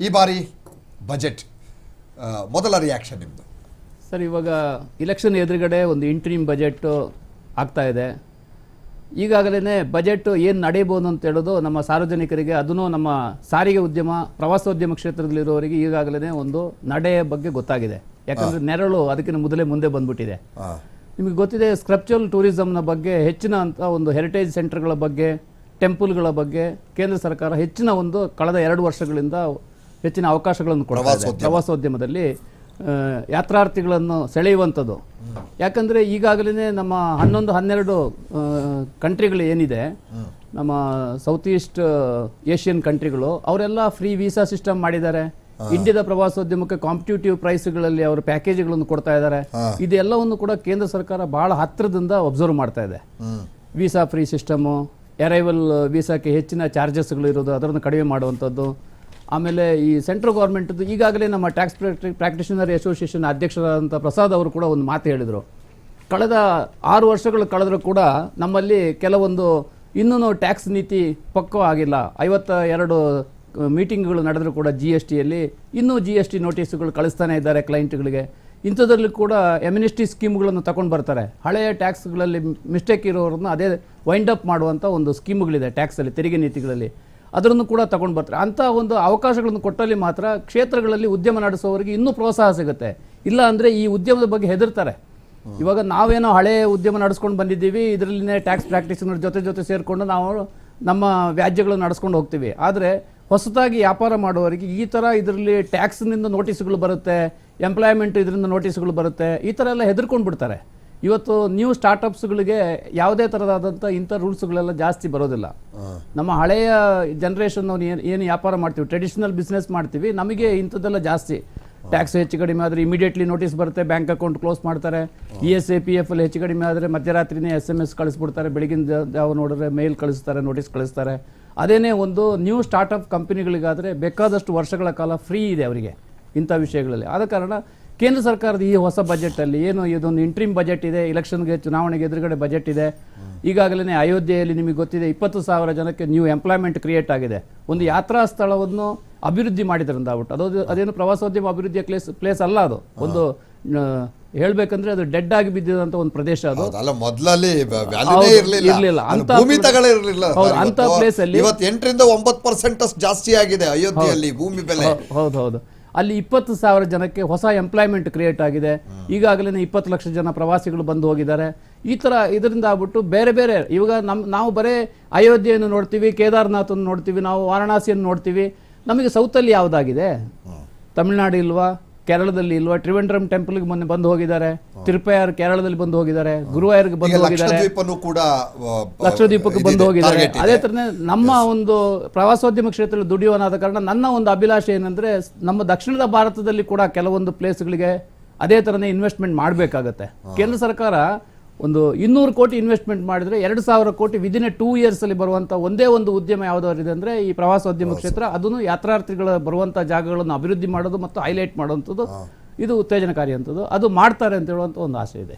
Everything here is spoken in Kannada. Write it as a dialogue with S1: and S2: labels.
S1: ಈ ಬಾರಿ ಬಜೆಟ್ ಮೊದಲ ರಿಯಾಕ್ಷನ್ ನಿಮ್ಮದು
S2: ಸರ್ ಇವಾಗ ಇಲೆಕ್ಷನ್ ಎದುರುಗಡೆ ಒಂದು ಇಂಟ್ರೀಮ್ ಬಜೆಟ್ ಆಗ್ತಾ ಇದೆ. ಈಗಾಗಲೇ ಬಜೆಟ್ ಏನು ನಡೆಯಬಹುದು ಅಂತ ಹೇಳೋದು ನಮ್ಮ ಸಾರ್ವಜನಿಕರಿಗೆ ಅದನ್ನು ನಮ್ಮ ಸಾರಿಗೆ ಉದ್ಯಮ ಪ್ರವಾಸೋದ್ಯಮ ಕ್ಷೇತ್ರದಲ್ಲಿರುವವರಿಗೆ ಈಗಾಗಲೇ ಒಂದು ನಡೆಯ ಬಗ್ಗೆ ಗೊತ್ತಾಗಿದೆ. ಯಾಕಂದರೆ ನೆರಳು ಅದಕ್ಕಿಂತ ಮೊದಲೇ ಮುಂದೆ ಬಂದ್ಬಿಟ್ಟಿದೆ. ನಿಮಗೆ ಗೊತ್ತಿದೆ ಸ್ಕ್ರಪ್ಚುರಲ್ ಟೂರಿಸಮ್ನ ಬಗ್ಗೆ ಹೆಚ್ಚಿನ ಅಂತ ಒಂದು ಹೆರಿಟೇಜ್ ಸೆಂಟರ್ಗಳ ಬಗ್ಗೆ ಟೆಂಪಲ್ಗಳ ಬಗ್ಗೆ ಕೇಂದ್ರ ಸರ್ಕಾರ ಹೆಚ್ಚಿನ ಒಂದು ಕಳೆದ ಎರಡು ವರ್ಷಗಳಿಂದ ಹೆಚ್ಚಿನ ಅವಕಾಶಗಳನ್ನು ಕೊಡ್ತಾ ಇದೆ. ಪ್ರವಾಸೋದ್ಯಮದಲ್ಲಿ ಯಾತ್ರಾರ್ಥಿಗಳನ್ನು ಸೆಳೆಯುವಂಥದ್ದು. ಯಾಕಂದರೆ ಈಗಾಗಲೇ ನಮ್ಮ ಹನ್ನೊಂದು ಹನ್ನೆರಡು ಕಂಟ್ರಿಗಳು ಏನಿದೆ ನಮ್ಮ ಸೌತ್ ಈಸ್ಟ್ ಏಷ್ಯನ್ ಕಂಟ್ರಿಗಳು ಅವರೆಲ್ಲ ಫ್ರೀ ವೀಸಾ ಸಿಸ್ಟಮ್ ಮಾಡಿದ್ದಾರೆ. ಇಂಡಿಯಾದ ಪ್ರವಾಸೋದ್ಯಮಕ್ಕೆ ಕಾಂಪಿಟೇಟಿವ್ ಪ್ರೈಸ್ಗಳಲ್ಲಿ ಅವರು ಪ್ಯಾಕೇಜ್ಗಳನ್ನು ಕೊಡ್ತಾ ಇದ್ದಾರೆ. ಇದೆಲ್ಲವನ್ನು ಕೂಡ ಕೇಂದ್ರ ಸರ್ಕಾರ ಬಹಳ ಹತ್ತಿರದಿಂದ ಒಬ್ಸರ್ವ್ ಮಾಡ್ತಾ ಇದೆ. ವೀಸಾ ಫ್ರೀ ಸಿಸ್ಟಮು ಅರೈವಲ್ ವೀಸಾಕ್ಕೆ ಹೆಚ್ಚಿನ ಚಾರ್ಜಸ್ಗಳು ಇರೋದು ಅದರನ್ನು ಕಡಿಮೆ ಮಾಡುವಂಥದ್ದು. ಆಮೇಲೆ ಈ ಸೆಂಟ್ರಲ್ ಗೌರ್ಮೆಂಟ್ದು ಈಗಾಗಲೇ ನಮ್ಮ ಟ್ಯಾಕ್ಸ್ ಪ್ರಾಕ್ಟಿಷನರ್ ಅಸೋಸಿಯೇಷನ್ ಅಧ್ಯಕ್ಷರಾದಂಥ ಪ್ರಸಾದ್ ಅವರು ಕೂಡ ಒಂದು ಮಾತು ಹೇಳಿದರು. ಕಳೆದ ಆರು ವರ್ಷಗಳು ಕಳೆದರೂ ಕೂಡ ನಮ್ಮಲ್ಲಿ ಕೆಲವೊಂದು ಇನ್ನೂ ಟ್ಯಾಕ್ಸ್ ನೀತಿ ಪಕ್ವ ಆಗಿಲ್ಲ. ಐವತ್ತ ಎರಡು ಮೀಟಿಂಗ್ಗಳು ನಡೆದರೂ ಕೂಡ ಜಿ ಎಸ್ ಟಿಯಲ್ಲಿ ಇನ್ನೂ ಜಿ ಎಸ್ ಟಿ ನೋಟಿಸ್ಗಳು ಕಳಿಸ್ತಾನೆ ಇದ್ದಾರೆ ಕ್ಲೈಂಟ್ಗಳಿಗೆ ಇಂಥದ್ರಲ್ಲಿ ಕೂಡ ಎಮ್ಯುನಿಸ್ಟಿ ಸ್ಕೀಮ್ಗಳನ್ನು ತಗೊಂಡು ಬರ್ತಾರೆ. ಹಳೆಯ ಟ್ಯಾಕ್ಸ್ಗಳಲ್ಲಿ ಮಿಸ್ಟೇಕ್ ಇರೋರನ್ನ ಅದೇ ವೈಂಡ್ ಅಪ್ ಮಾಡುವಂಥ ಒಂದು ಸ್ಕೀಮ್ಗಳಿದೆ ಟ್ಯಾಕ್ಸಲ್ಲಿ ತೆರಿಗೆ ನೀತಿಗಳಲ್ಲಿ. ಅದನ್ನು ಕೂಡ ತಗೊಂಡು ಬರ್ತಾರೆ. ಅಂಥ ಒಂದು ಅವಕಾಶಗಳನ್ನು ಕೊಟ್ಟಲ್ಲಿ ಮಾತ್ರ ಕ್ಷೇತ್ರಗಳಲ್ಲಿ ಉದ್ಯಮ ನಡೆಸುವವರಿಗೆ ಇನ್ನೂ ಪ್ರೋತ್ಸಾಹ ಸಿಗುತ್ತೆ. ಇಲ್ಲ ಅಂದರೆ ಈ ಉದ್ಯಮದ ಬಗ್ಗೆ ಹೆದರ್ತಾರೆ. ಇವಾಗ ನಾವೇನೋ ಹಳೆ ಉದ್ಯಮ ನಡೆಸ್ಕೊಂಡು ಬಂದಿದ್ದೀವಿ, ಇದರಲ್ಲಿನೇ ಟ್ಯಾಕ್ಸ್ ಪ್ರಾಕ್ಟೀಸ್ನ ಜೊತೆ ಜೊತೆ ಸೇರಿಕೊಂಡು ನಾವು ನಮ್ಮ ವ್ಯಾಜ್ಯಗಳು ನಡೆಸ್ಕೊಂಡು ಹೋಗ್ತೀವಿ. ಆದರೆ ಹೊಸದಾಗಿ ವ್ಯಾಪಾರ ಮಾಡುವವರಿಗೆ ಈ ಥರ ಇದರಲ್ಲಿ ಟ್ಯಾಕ್ಸ್ನಿಂದ ನೋಟಿಸ್ಗಳು ಬರುತ್ತೆ ಎಂಪ್ಲಾಯ್ಮೆಂಟ್ ಇದರಿಂದ ನೋಟಿಸ್ಗಳು ಬರುತ್ತೆ, ಈ ಥರ ಎಲ್ಲ ಹೆದರ್ಕೊಂಡು ಬಿಡ್ತಾರೆ ಇವತ್ತು ನ್ಯೂ ಸ್ಟಾರ್ಟಪ್ಸ್ಗಳಿಗೆ ಯಾವುದೇ ಥರದಾದಂಥ ಇಂಥ ರೂಲ್ಸ್ಗಳೆಲ್ಲ ಜಾಸ್ತಿ ಬರೋದಿಲ್ಲ. ನಮ್ಮ ಹಳೆಯ ಜನ್ರೇಷನ್ ನಾವು ಏನು ಏನು ವ್ಯಾಪಾರ ಮಾಡ್ತೀವಿ ಟ್ರೆಡಿಷನಲ್ ಬಿಸ್ನೆಸ್ ಮಾಡ್ತೀವಿ ನಮಗೆ ಇಂಥದ್ದೆಲ್ಲ ಜಾಸ್ತಿ. ಟ್ಯಾಕ್ಸ್ ಹೆಚ್ಚು ಕಡಿಮೆ ಆದರೆ ಇಮಿಡಿಯೇಟ್ಲಿ ನೋಟಿಸ್ ಬರುತ್ತೆ ಬ್ಯಾಂಕ್ ಅಕೌಂಟ್ ಕ್ಲೋಸ್ ಮಾಡ್ತಾರೆ. E S A P F ಅಲ್ಲಿ ಹೆಚ್ಚು ಕಡಿಮೆ ಆದರೆ ಮಧ್ಯರಾತ್ರಿನೇ ಎಸ್ ಎಂ ಎಸ್ ಕಳಿಸ್ಬಿಡ್ತಾರೆ ಬೆಳಗಿನ ಯಾವ ನೋಡಿದ್ರೆ ಮೇಲ್ ಕಳಿಸ್ತಾರೆ ನೋಟಿಸ್ ಕಳಿಸ್ತಾರೆ. ಅದೇನೇ ಒಂದು ನ್ಯೂ ಸ್ಟಾರ್ಟಪ್ ಕಂಪನಿಗಳಿಗಾದರೆ ಬೇಕಾದಷ್ಟು ವರ್ಷಗಳ ಕಾಲ ಫ್ರೀ ಇದೆ ಅವರಿಗೆ ಇಂಥ ವಿಷಯಗಳಲ್ಲಿ. ಆದ ಕಾರಣ ಕೇಂದ್ರ ಸರ್ಕಾರದ ಈ ಹೊಸ ಬಜೆಟಲ್ಲಿ ಏನು ಇದೊಂದು ಇಂಟ್ರಿಮ್ ಬಜೆಟ್ ಇದೆ ಇಲೆಕ್ಷನ್ಗೆ ಚುನಾವಣೆಗೆ ಎದುರುಗಡೆ ಬಜೆಟ್ ಇದೆ. ಈಗಾಗಲೇ ಅಯೋಧ್ಯೆಯಲ್ಲಿ ನಿಮಗೆ ಗೊತ್ತಿದೆ ಇಪ್ಪತ್ತು ಸಾವಿರ ಜನಕ್ಕೆ ನ್ಯೂ ಎಂಪ್ಲಾಯ್ಮೆಂಟ್ ಕ್ರಿಯೇಟ್ ಆಗಿದೆ. ಒಂದು ಯಾತ್ರಾ ಸ್ಥಳವನ್ನು ಅಭಿವೃದ್ಧಿ ಮಾಡಿದ್ರಿಂದ ಆಗ್ಬಿಟ್ಟು ಅದು ಅದೇನು ಪ್ರವಾಸೋದ್ಯಮ ಅಭಿವೃದ್ಧಿಯ ಪ್ಲೇಸ್ ಪ್ಲೇಸ್ ಅಲ್ಲ ಅದು. ಒಂದು ಹೇಳ್ಬೇಕಂದ್ರೆ ಅದು ಡೆಡ್ ಆಗಿ ಬಿದ್ದಿದಂತ ಒಂದು ಪ್ರದೇಶ ಅದು.
S1: ಅಲ್ಲ ಮೊದಲಲ್ಲಿ ಇರಲಿಲ್ಲ.
S2: ಅಂತ
S1: ಭೂಮಿ
S2: ಪ್ರ-
S1: ಇರಲಿಲ್ಲ.
S2: ಹೌದು, ಅಂತ ಪ್ಲೇಸ್ ಅಲ್ಲಿ-
S1: ಇವತ್ತು ಎಂಟರಿಂದ ಒಂಬತ್ತು ಪರ್ಸೆಂಟ್ ಅಷ್ಟು ಜಾಸ್ತಿ ಆಗಿದೆ ಅಯೋಧ್ಯೆಯಲ್ಲಿ ಭೂಮಿ ಬೆಲೆ.
S2: ಹೌದು ಹೌದು. ಅಲ್ಲಿ ಇಪ್ಪತ್ತು ಸಾವಿರ ಜನಕ್ಕೆ ಹೊಸ ಎಂಪ್ಲಾಯ್ಮೆಂಟ್ ಕ್ರಿಯೇಟ್ ಆಗಿದೆ. ಈಗಾಗಲೇ ಇಪ್ಪತ್ತು ಲಕ್ಷ ಜನ ಪ್ರವಾಸಿಗಳು ಬಂದು ಹೋಗಿದ್ದಾರೆ. ಈ ಥರ ಇದರಿಂದ ಆಗ್ಬಿಟ್ಟು ಬೇರೆ ಬೇರೆ ಇವಾಗ ನಮ್ಮ ನಾವು ಬರೀ ಅಯೋಧ್ಯೆಯನ್ನು ನೋಡ್ತೀವಿ ಕೇದಾರ್ನಾಥನ್ನು ನೋಡ್ತೀವಿ ನಾವು ವಾರಣಾಸಿಯನ್ನು ನೋಡ್ತೀವಿ. ನಮಗೆ ಸೌತಲ್ಲಿ ಯಾವುದಾಗಿದೆ? ತಮಿಳ್ನಾಡು ಇಲ್ವಾ? ಕೇರಳದಲ್ಲಿ ಇಲ್ವಾ? ತ್ರಿವೆಂಡ್ರಂ ಟೆಂಪಲ್ಗೆ ಮೊನ್ನೆ ಬಂದು ಹೋಗಿದ್ದಾರೆ. ತಿರುಪಯಾರ್ ಕೇರಳದಲ್ಲಿ ಬಂದು ಹೋಗಿದ್ದಾರೆ. ಗುರುವಾಯರ್ಗೆ ಬಂದು ಹೋಗಿದ್ದಾರೆ. ಲಕ್ಷದ್ವೀಪಕ್ಕೆ ಬಂದು ಹೋಗಿದ್ದಾರೆ. ಅದೇ ತರನೇ ನಮ್ಮ ಒಂದು ಪ್ರವಾಸೋದ್ಯಮ ಕ್ಷೇತ್ರದಲ್ಲಿ ದುಡಿಯುವನಾದ ಕಾರಣ ನನ್ನ ಒಂದು ಅಭಿಲಾಷೆ ಏನಂದ್ರೆ ನಮ್ಮ ದಕ್ಷಿಣದ ಭಾರತದಲ್ಲಿ ಕೂಡ ಕೆಲವೊಂದು ಪ್ಲೇಸ್ಗಳಿಗೆ ಅದೇ ತರನೇ ಇನ್ವೆಸ್ಟ್ಮೆಂಟ್ ಮಾಡಬೇಕಾಗತ್ತೆ. ಕೇಂದ್ರ ಸರ್ಕಾರ ಒಂದು ಇನ್ನೂರು ಕೋಟಿ ಇನ್ವೆಸ್ಟ್ಮೆಂಟ್ ಮಾಡಿದರೆ ಎರಡು ಸಾವಿರ ಕೋಟಿ ವಿದಿನ್ ಎ ಟೂ ಇಯರ್ಸಲ್ಲಿ ಬರುವಂಥ ಒಂದೇ ಒಂದು ಉದ್ಯಮ ಯಾವುದಾದ್ರಿದೆ ಅಂದರೆ ಅಂದ್ರೆ ಈ ಪ್ರವಾಸೋದ್ಯಮ ಕ್ಷೇತ್ರ ಅದನ್ನು ಯಾತ್ರಾರ್ಥಿಗಳ ಬರುವಂಥ ಜಾಗಗಳನ್ನು ಅಭಿವೃದ್ಧಿ ಮಾಡೋದು ಮತ್ತು ಹೈಲೈಟ್ ಮಾಡುವಂಥದ್ದು ಇದು ಉತ್ತೇಜನಕಾರಿ ಅಂಥದ್ದು. ಅದು ಮಾಡ್ತಾರೆ ಅಂತ ಹೇಳುವಂಥ ಒಂದು ಆಸೆ ಇದೆ.